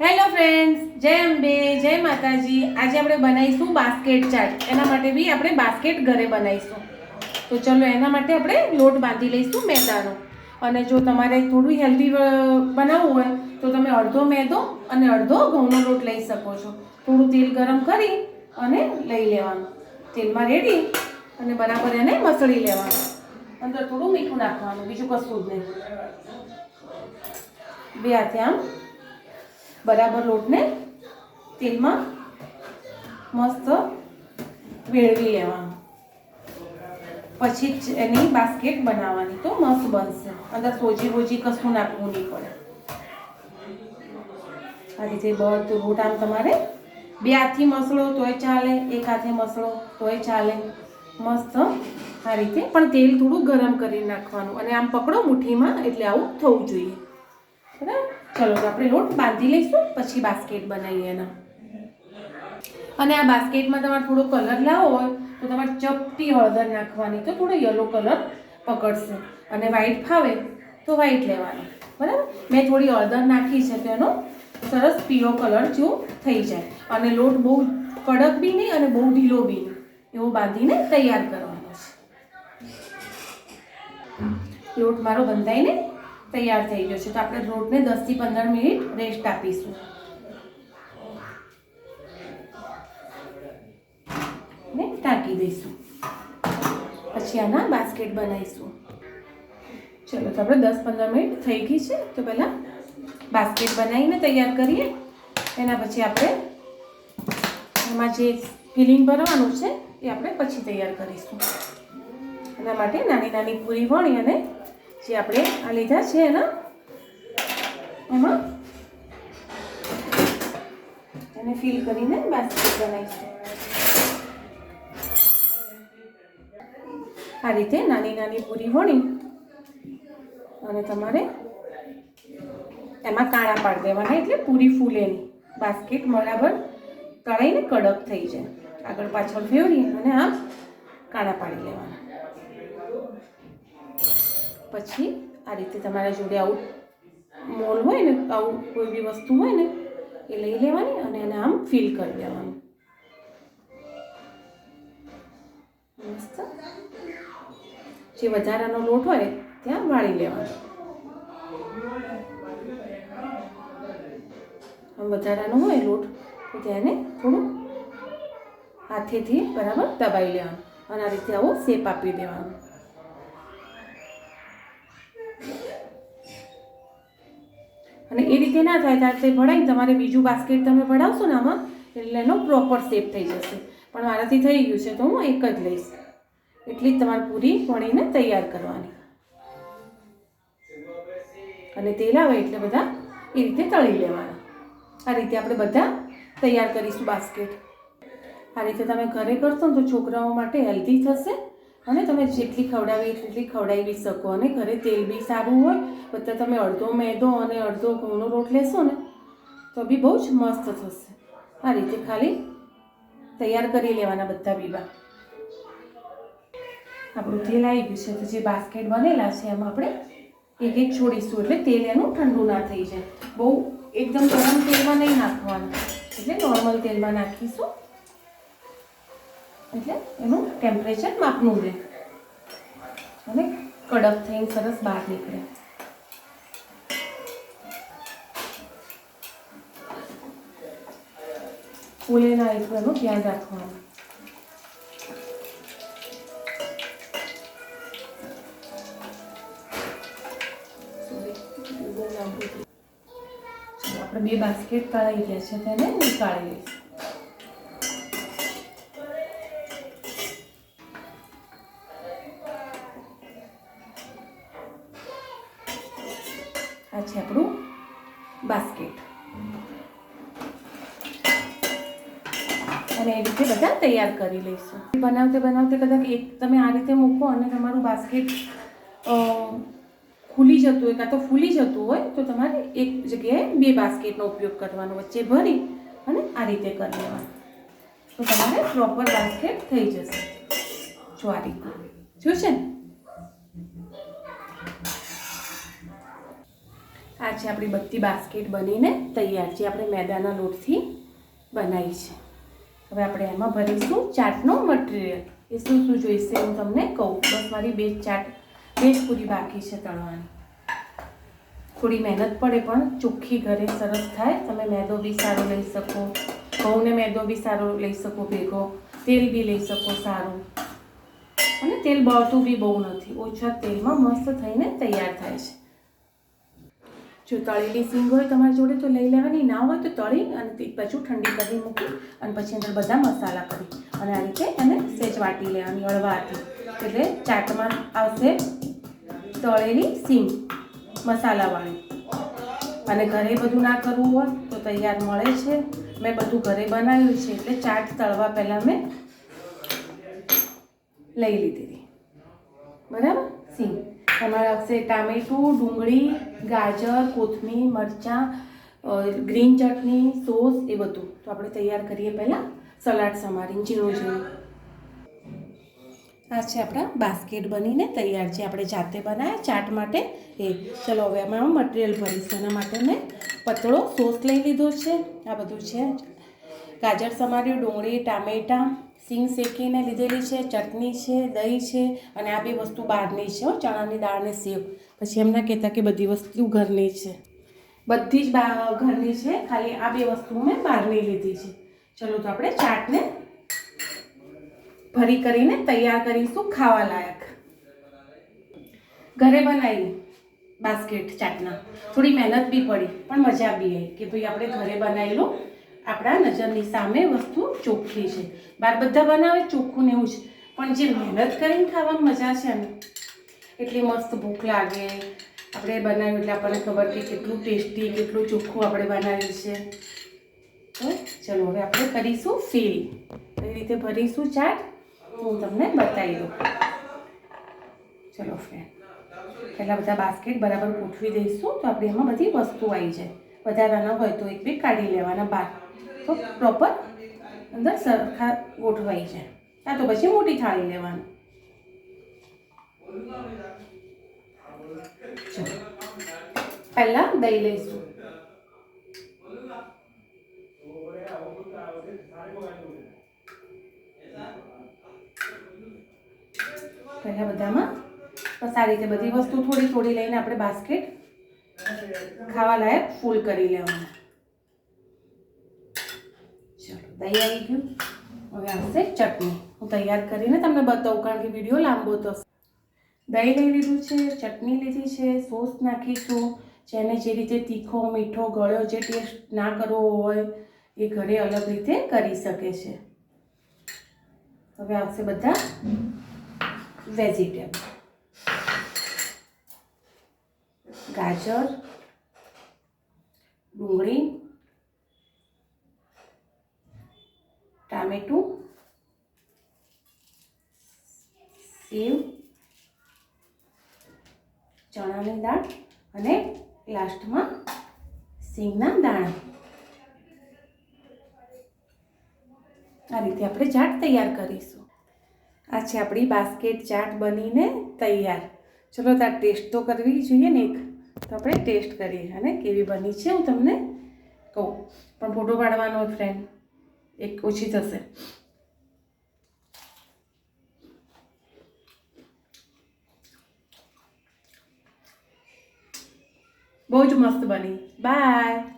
Hello friends જય અંબે, જય માતાજી. આજે આપણે બનાવીશું બાસ્કેટ ચાટ એના માટે બી આપણે બાસ્કેટ ઘરે બનાવીશું. તો ચલો એના માટે આપણે લોટ બાંધી લઈશું મેદાનો. અને જો તમારે થોડું હેલ્ધી બનાવવું હોય, તો તમે અડધો મેદો અને અડધો ઘઉંનો લોટ લઈ શકો છો. થોડું તેલ ગરમ કરી અને લઈ લેવાનું. તેલમાં રેડી અને બરાબર એને મસળી લેવાનું. અંદર થોડું મીઠું નાખવાનું, બીજું કશું જ નહીં. બે હાથે આમ બરાબર લોટને તેલમાં મસ્ત વેળવી લેવાનું. પછી જ એની બાસ્કેટ બનાવવાની તો મસ્ત બનશે. અંદર સોજી બોજી કશું નાખવું નહીં પડે. આ રીતે બધું રોટ આમ તમારે બે હાથથી મસળો તોય ચાલે, એક હાથે મસળો તોય ચાલે. મસ્ત આ રીતે. પણ તેલ થોડું ગરમ કરી નાખવાનું. અને આમ પકડો મુઠ્ઠીમાં એટલે આવું થવું જોઈએ. બરાબર? ચલો, તો આપણે લોટ બાંધી લઈશું, પછી બાસ્કેટ બનાવીએ એના. અને આ બાસ્કેટમાં તમારે થોડો કલર લાવો હોય, તો તમારે ચપટી હળદર નાખવાની તો થોડો યલો કલર પકડશે. અને વ્હાઈટ ફાવે તો વ્હાઈટ લેવાની. બરાબર? મેં થોડી હળદર નાખી છે તેનો સરસ પીળો કલર જો થઈ જાય. અને લોટ બહુ કડક બી નહીં અને બહુ ઢીલો બી નહીં. એવો બાંધીને તૈયાર કરવાનો છે. લોટ મારો બંધાઈને તૈયાર થઈ ગયો છે. તો આપણે રોટને દસથી પંદર મિનિટ રેસ્ટ આપીશું. ને ટાંકી દઈશું. પછી આના બાસ્કેટ બનાવીશું. ચલો, તો આપણે દસ પંદર મિનિટ થઈ ગઈ છે. તો પહેલાં બાસ્કેટ બનાવીને તૈયાર કરીએ. એના પછી આપણે એમાં જે ફિલિંગ ભરવાનું છે, એ આપણે પછી તૈયાર કરીશું. એના માટે નાની નાની પૂરી વણી અને જે આપણે આ લીધા છે એના. એમાં એને ફિલ કરીને બાસ્કેટ બનાવીશું. આ રીતે નાની નાની પૂરી વણી અને તમારે એમાં કાણા પાડી દેવાના એટલે પૂરી ફૂલે બાસ્કેટ બરાબર તળાઈને કડક થઈ જાય. આગળ પાછળ ફેરવી અને આમ કાણા પાડી લેવાના. પછી આ રીતે તમારા જોડે આવું મોલ હોય ને, આવું કોઈ બી વસ્તુ હોય ને, એ લઈ લેવાની અને એને આમ ફિલ કરી દેવાનું. મસ્ત? જે વધારાનો લોટ હોય, ત્યાં વાળી લેવાનો. આમ વધારાનો હોય લોટ, તો તેને થોડું હાથેથી બરાબર દબાઈ લેવાનું અને આ રીતે આવો શેપ આપી દેવાનો. રીતે ના થાય ત્યારે ભણાવીને તમારે બીજું બાસ્કેટ તમે ભણાવશો ને આમાં, એટલે એનો પ્રોપર શેપ થઈ જશે. પણ મારાથી થઈ ગયું છે તો હું એક જ લઈશ. એટલી જ તમારે પૂરી વણીને તૈયાર કરવાની. અને તેલ આવે એટલે બધા એ રીતે તળી લેવાના. આ રીતે આપણે બધા તૈયાર કરીશું બાસ્કેટ આ રીતે તમે ઘરે કરશો ને તો છોકરાઓ માટે હેલ્ધી થશે. અને તમે જેટલી ખવડાવી એટલી ખવડાવી શકો. અને ઘરે તેલ બી સારું હોય બધા તમે અડધો મેદો અને અડધો ઘઉંનો રોટ લેશો ને, તો બી બહુ જ મસ્ત થશે. આ રીતે ખાલી તૈયાર કરી લેવાના બધા બીબા. આપણું તેલ આવી ગયું છે, તો જે બાસ્કેટ બનેલા છે, એમાં આપણે એક એક છોડીશું. એટલે તેલ એનું ઠંડુ ના થઈ જાય. બહુ એકદમ ગરમ તેલમાં નહીં નાખવાનું. એટલે નોર્મલ તેલમાં નાખીશું. એટલે એનું ટેમ્પરેચર માપનું રહે અને કડક થઈને સરસ બહાર નીકળે. ફૂલેના એનું ધ્યાન રાખવાનું. બે બાસ્કેટ કાઢી ગયા છે, તેને નીકાળી લઈશું. અને એ રીતે બધા તૈયાર કરી લઈશું. બનાવતે બનાવતે કદાચ એક તમે આ રીતે મૂકો અને તમારું બાસ્કેટ ખુલી જતું હોય, કાં તો ફૂલી જતું હોય, તો તમારે એક જગ્યાએ બે બાસ્કેટનો ઉપયોગ કરવાનો, વચ્ચે ભરી અને આ રીતે કરી લેવાનું. તો તમારે પ્રોપર બાસ્કેટ થઈ જશે. જો આ રીતે. છે ને? આ છે આપણી બધી બાસ્કેટ બનીને તૈયાર છે આપણે મેદાના લોટથી બનાવી છે. હવે આપણે એમાં ભરીશું ચાટનો મટીરિયલ. એ શું શું જોઈશે હું તમને કહું. બસ મારી બે ચાટ, બે જ પૂરી બાકી છે તળવાની. થોડી મહેનત પડે પણ ચોખ્ખી ઘરે સરસ થાય. તમે મેદો બી સારો લઈ શકો. ઘઉંને મેદો બી સારો લઈ શકો ભેગો. તેલ બી લઈ શકો સારું. અને તેલ બળતું બી બહુ નથી. ઓછા તેલમાં મસ્ત થઈને તૈયાર થાય છે. જો તળેલી સિંગ હોય તમારી જોડે તો લઈ લેવાની, ના હોય તો તળી અને પછી ઠંડી કરી મૂકી અને પછી અંદર બધા મસાલા કરી અને આ રીતે એને સેજ વાટી લેવાની હળવાથી. એટલે ચાટમાં આવશે તળેલી સિંગ મસાલાવાળી. અને ઘરે બધું ના કરવું હોય તો તૈયાર મળે છે. મેં બધું ઘરે બનાવ્યું છે એટલે ચાટ તળવા પહેલાં મેં લઈ લીધી બરાબર? સિંગ. તમારે લાગશે ટામેટું, ડુંગળી, ગાજર, કોથમીર, મરચાં ગ્રીન ચટણી, સોસ એ બધું. તો આપણે તૈયાર કરીએ પહેલાં સલાડ સમારીને, ઝીણું ઝીણું. આ છે આપણા બાસ્કેટ બનીને તૈયાર છે આપણે જાતે બનાવ્યા ચાટ માટે. એ, ચલો હવે એમાં મટીરિયલ ભરીશું. એના માટે મેં પતળો સોસ લઈ લીધો છે. આ બધું છે. ગાજર સમાર્યું, ડુંગળી, ટામેટાં સિંગ શેકીને લીધેલી છે, ચટણી છે, દહીં છે અને આ બી વસ્તુ બહારની છે ચણાની દાળ ને સેવ. પછી એમના કહેતા કે બધી વસ્તુ ઘરની છે. બધી જ ઘરની છે, ખાલી આ બે વસ્તુ મેં બહારની લીધી છે. ચલો તો આપણે ચાટને ભરી કરીને તૈયાર કરીશું ખાવા લાયક ઘરે બનાવી બાસ્કેટ ચાટના. થોડી મહેનત બી પડી, પણ મજા બી આવી કે ભાઈ આપણે ઘરે બનાવેલું આપણા નજરની સામે વસ્તુ ચોખ્ખી છે. બાર બધા બનાવે ચોખ્ખું ને એવું જ. પણ જે મહેનત કરીને ખાવાની મજા છે ને, એટલી મસ્ત ભૂખ લાગે. આપણે બનાવ્યું એટલે આપણને ખબર કે કેટલું ટેસ્ટી, કેટલું ચોખ્ખું આપણે બનાવ્યું છે. તો ચલો, હવે આપણે કરીશું ફીલ. એ રીતે ભરીશું ચાટ? હું તમને બતાવી દઉં. ચલો ફ્રેન્ડ પહેલાં બધા બાસ્કેટ બરાબર ગોઠવી દઈશું તો આપણે એમાં બધી વસ્તુ આવી જાય. વધારાના હોય તો એક બે કાઢી લેવાના બહાર તો પ્રોપર અંદર સરખા ગોઠવાઈ જાય આ તો પછી મોટી થાળી લેવાની. પહેલાં દહીં લઈશું. પહેલાં બધામાં સારી રીતે બધી વસ્તુ થોડી થોડી લઈને આપણે બાસ્કેટ ખાવા લાયક ફૂલ કરી લેવાનું ચલો દહીં આવી ગયું. હવે આવશે ચટણી. હું તૈયાર કરીને તમને બતાવું, કારણ કે વીડિયો લાંબો થશે દહીં લઈ લીધું છે, ચટણી લીધી છે, સોસ નાખીશું. જેને જે રીતે તીખો, મીઠો, ગળ્યો, જે ટેસ્ટ ના કરવો હોય, એ ઘરે અલગ રીતે કરી શકે છે. હવે આવશે બધા વેજીટેબલ. ગાજર, ડુંગળી ટામેટું સેવ, ચણાની દાળ અને લાસ્ટમાં સિંગના દાણા. આ રીતે આપણે ચાટ તૈયાર કરીશું. આ છે આપણી બાસ્કેટ ચાટ બનીને તૈયાર. ચલો તાર ટેસ્ટ તો કરવી જોઈએ ને એક. તો આપણે ટેસ્ટ કરીએ અને કેવી બની છે હું તમને કહું. પણ ફોટો પાડવાનો ફ્રેન્ડ એક ઓછી થશે. બહુ જ મસ્ત બની. બાય.